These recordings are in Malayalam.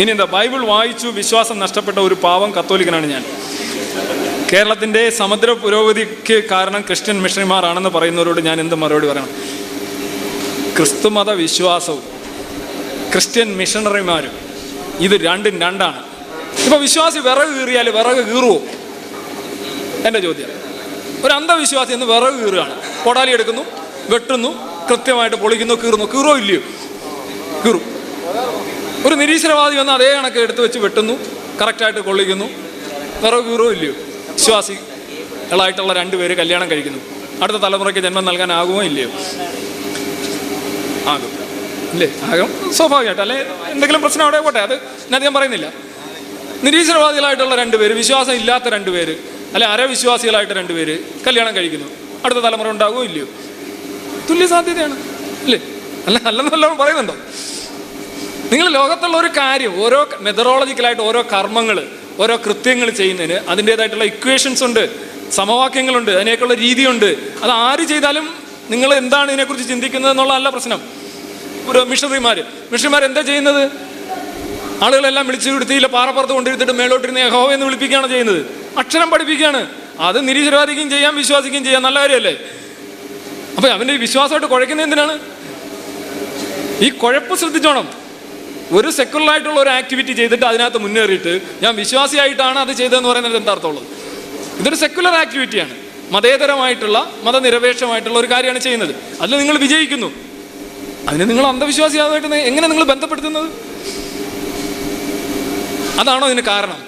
ഇനി എന്താ ബൈബിൾ വായിച്ചു വിശ്വാസം നഷ്ടപ്പെട്ട ഒരു പാവം കത്തോലിക്കനാണ് ഞാൻ. കേരളത്തിന്റെ സമുദ്ര പുരോഗതിക്ക് കാരണം ക്രിസ്ത്യൻ മിഷണറിമാരാണെന്ന് പറയുന്നവരോട് ഞാൻ എന്ത് മറുപടി പറയണം? ക്രിസ്തുമത വിശ്വാസവും ക്രിസ്ത്യൻ മിഷണറിമാരും ഇത് രണ്ടും രണ്ടാണ്. ഇപ്പൊ വിശ്വാസി വിറക് കീറിയാൽ വിറക് കീറുവോ? എന്റെ ചോദ്യം. ഒരു അന്ധവിശ്വാസി എന്ന് വിറക് കീറുകയാണ്. കൊടാലി എടുക്കുന്നു വെട്ടുന്നു കൃത്യമായിട്ട് പൊളിക്കുന്നു കീറുന്നു. കീറോ ഇല്ലയോ? കീറും. ഒരു നിരീശ്വരവാദി വന്ന് അതേ കണക്ക് എടുത്തു വെച്ച് വെട്ടുന്നു കറക്റ്റായിട്ട് കൊള്ളിക്കുന്നു. വേറെ ഗുരുവും ഇല്ലയോ? വിശ്വാസികളായിട്ടുള്ള രണ്ടുപേര് കല്യാണം കഴിക്കുന്നു. അടുത്ത തലമുറയ്ക്ക് ജന്മം നൽകാനാകുമോ ഇല്ലയോ? ആകും. ഇല്ലേ? ആകും. സ്വാഭാവികമായിട്ട്. അല്ലെ എന്തെങ്കിലും പ്രശ്നം അവിടെ പോട്ടെ. അത് ഞാൻ പറയുന്നില്ല. നിരീശ്വരവാദികളായിട്ടുള്ള രണ്ടുപേര് വിശ്വാസം ഇല്ലാത്ത രണ്ടുപേര് അല്ലെ അരവിശ്വാസികളായിട്ട് രണ്ടുപേര് കല്യാണം കഴിക്കുന്നു. അടുത്ത തലമുറ ഉണ്ടാകുമോ ഇല്ലയോ? തുല്യ സാധ്യതയാണ് അല്ലേ അല്ല അല്ലെന്നല്ലോ പറയുന്നുണ്ടോ? നിങ്ങൾ ലോകത്തുള്ള ഒരു കാര്യം ഓരോ മെത്തഡോളജിക്കലായിട്ട് ഓരോ കർമ്മങ്ങൾ ഓരോ കൃത്യങ്ങൾ ചെയ്യുന്നതിന് അതിന്റേതായിട്ടുള്ള ഇക്വേഷൻസ് ഉണ്ട് സമവാക്യങ്ങളുണ്ട് അതിനേക്കുള്ള രീതിയുണ്ട്. അത് ആര് ചെയ്താലും നിങ്ങൾ എന്താണ് ഇതിനെക്കുറിച്ച് ചിന്തിക്കുന്നത് എന്നുള്ളതല്ല പ്രശ്നം. ഒരു മിഷണറിമാർ മിഷണറിമാർ എന്താ ചെയ്യുന്നത്? ആളുകളെല്ലാം വിളിച്ചു വിടുത്തിയില്ല പാറപ്പുറത്ത് കൊണ്ടിരുത്തിട്ട് മേലോട്ടിരുന്ന് യഹോവ എന്ന് വിളിപ്പിക്കുകയാണ് ചെയ്യുന്നത്. അക്ഷരം പഠിപ്പിക്കുകയാണ്. അത് നിരീശ്വരവാദിക്കും ചെയ്യാം വിശ്വാസിക്കും ചെയ്യാം നല്ല കാര്യമല്ലേ? അപ്പം അവന്റെ വിശ്വാസമായിട്ട് കുഴക്കുന്നത് എന്തിനാണ്? ഈ കുഴപ്പ് ശ്രദ്ധിച്ചോണം. ഒരു സെക്കുലർ ആയിട്ടുള്ള ഒരു ആക്ടിവിറ്റി ചെയ്തിട്ട് അതിനകത്ത് മുന്നേറിയിട്ട് ഞാൻ വിശ്വാസിയായിട്ടാണ് അത് ചെയ്തതെന്ന് പറയുന്നത് എന്താ അർത്ഥമുള്ളത് ഇതൊരു സെക്കുലർ ആക്ടിവിറ്റിയാണ് മതേതരമായിട്ടുള്ള മതനിരപേക്ഷമായിട്ടുള്ള ഒരു കാര്യമാണ് ചെയ്യുന്നത്. അതിൽ നിങ്ങൾ വിജയിക്കുന്നു. അതിന് നിങ്ങൾ അന്ധവിശ്വാസിയായിട്ട് എങ്ങനെ നിങ്ങൾ ബന്ധപ്പെടുത്തുന്നത്? അതാണോ ഇതിന് കാരണം?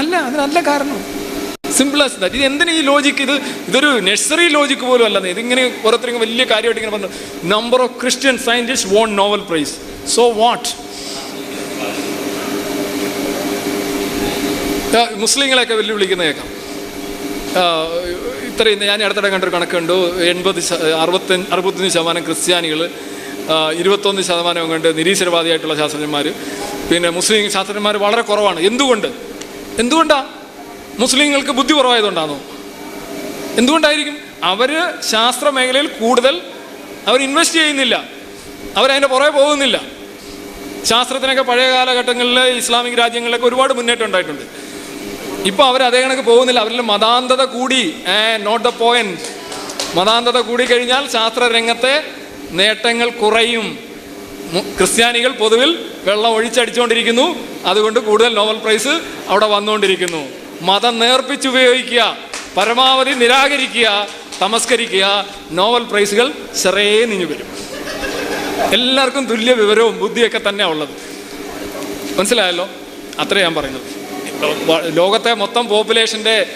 അല്ല അതിനല്ല കാരണം. സിമ്പിൾ ആസ് ദാറ്റ് ഇത് എന്തിനാ ഈ ലോജിക്ക് ഇത് ഇതൊരു നഴ്സറി ലോജിക്ക് പോലും അല്ലെന്ന് ഇതിങ്ങനെ ഓരോരുത്തരും വലിയ കാര്യമായിട്ട് ഇങ്ങനെ പറഞ്ഞു. Number of Christian scientist won Nobel prize so what മുസ്ലിങ്ങളെയൊക്കെ വെല്ലുവിളിക്കുന്ന കേൾക്കാം. ഇത്രയും ഞാൻ അടുത്തിടെ കണ്ടൊരു കണക്കുണ്ട്. എൺപത് അറുപത്തി അറുപത്തഞ്ച് ശതമാനം ക്രിസ്ത്യാനികൾ ഇരുപത്തൊന്ന് ശതമാനം കണ്ട് നിരീശ്വരവാദിയായിട്ടുള്ള ശാസ്ത്രജ്ഞന്മാർ പിന്നെ മുസ്ലിം ശാസ്ത്രജ്ഞന്മാർ വളരെ കുറവാണ്. എന്തുകൊണ്ട്? എന്തുകൊണ്ടാ? മുസ്ലിങ്ങൾക്ക് ബുദ്ധി കുറവായതുകൊണ്ടാണോ? എന്തുകൊണ്ടായിരിക്കും? അവർ ശാസ്ത്ര മേഖലയിൽ കൂടുതൽ അവർ ഇൻവെസ്റ്റ് ചെയ്യുന്നില്ല. അവരതിന്റെ പുറകെ പോകുന്നില്ല. ശാസ്ത്രത്തിനൊക്കെ പഴയ കാലഘട്ടങ്ങളിൽ ഇസ്ലാമിക് രാജ്യങ്ങളിലൊക്കെ ഒരുപാട് മുന്നേറ്റം ഉണ്ടായിട്ടുണ്ട്. ഇപ്പോൾ അവർ അതേ കണക്ക് പോകുന്നില്ല. അവരിൽ മതാന്തത കൂടി നോട്ട് ദ പോയിന്റ് മതാന്തത കൂടി കഴിഞ്ഞാൽ ശാസ്ത്ര രംഗത്തെ നേട്ടങ്ങൾ കുറയും. ക്രിസ്ത്യാനികൾ പൊതുവിൽ വെള്ളം ഒഴിച്ചടിച്ചുകൊണ്ടിരിക്കുന്നു അതുകൊണ്ട് കൂടുതൽ നോബൽ പ്രൈസ് അവിടെ വന്നുകൊണ്ടിരിക്കുന്നു മതം നേർപ്പിച്ചുപയോഗിക്കുക പരമാവധി നിരാകരിക്കുക തമസ്കരിക്കുക നോവൽ പ്രൈസുകൾ നിഞ്ഞു വരും. എല്ലാവർക്കും തുല്യ വിവരവും ബുദ്ധിയൊക്കെ തന്നെയാണ് ഉള്ളത്. മനസ്സിലായല്ലോ? അത്രേ ഞാൻ പറയുന്നത്. ലോകത്തെ മൊത്തം പോപ്പുലേഷന്റെ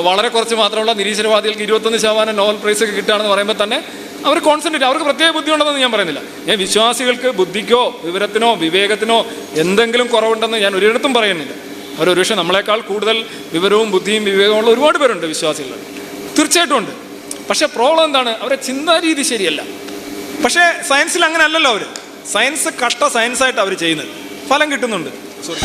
വളരെ കുറച്ച് മാത്രമുള്ള നിരീശ്വരവാദികൾക്ക് ഇരുപത്തൊന്ന് ശതമാനം നോവൽ പ്രൈസ് ഒക്കെ കിട്ടുകയാണെന്ന് പറയുമ്പോൾ തന്നെ അവർ കോൺസെൻട്രേറ്റ് അവർക്ക് പ്രത്യേക ബുദ്ധിയുണ്ടെന്ന് ഞാൻ പറയുന്നില്ല. ഞാൻ വിശ്വാസികൾക്ക് ബുദ്ധിക്കോ വിവരത്തിനോ വിവേകത്തിനോ എന്തെങ്കിലും കുറവുണ്ടെന്ന് ഞാൻ ഒരിടത്തും പറയുന്നില്ല. അവർ ഒരുപക്ഷെ നമ്മളെക്കാൾ കൂടുതൽ വിവരവും ബുദ്ധിയും വിവേകമുള്ള ഒരുപാട് പേരുണ്ട് വിശ്വാസികൾ. തീർച്ചയായിട്ടും ഉണ്ട്. പക്ഷേ പ്രോബ്ലം എന്താണ്? അവരുടെ ചിന്താരീതി ശരിയല്ല. പക്ഷേ സയൻസിൽ അങ്ങനെ അല്ലല്ലോ അവർ സയൻസ് കഷ്ട സയൻസായിട്ട് അവർ ചെയ്യുന്നത്. ഫലം കിട്ടുന്നുണ്ട്. സോറി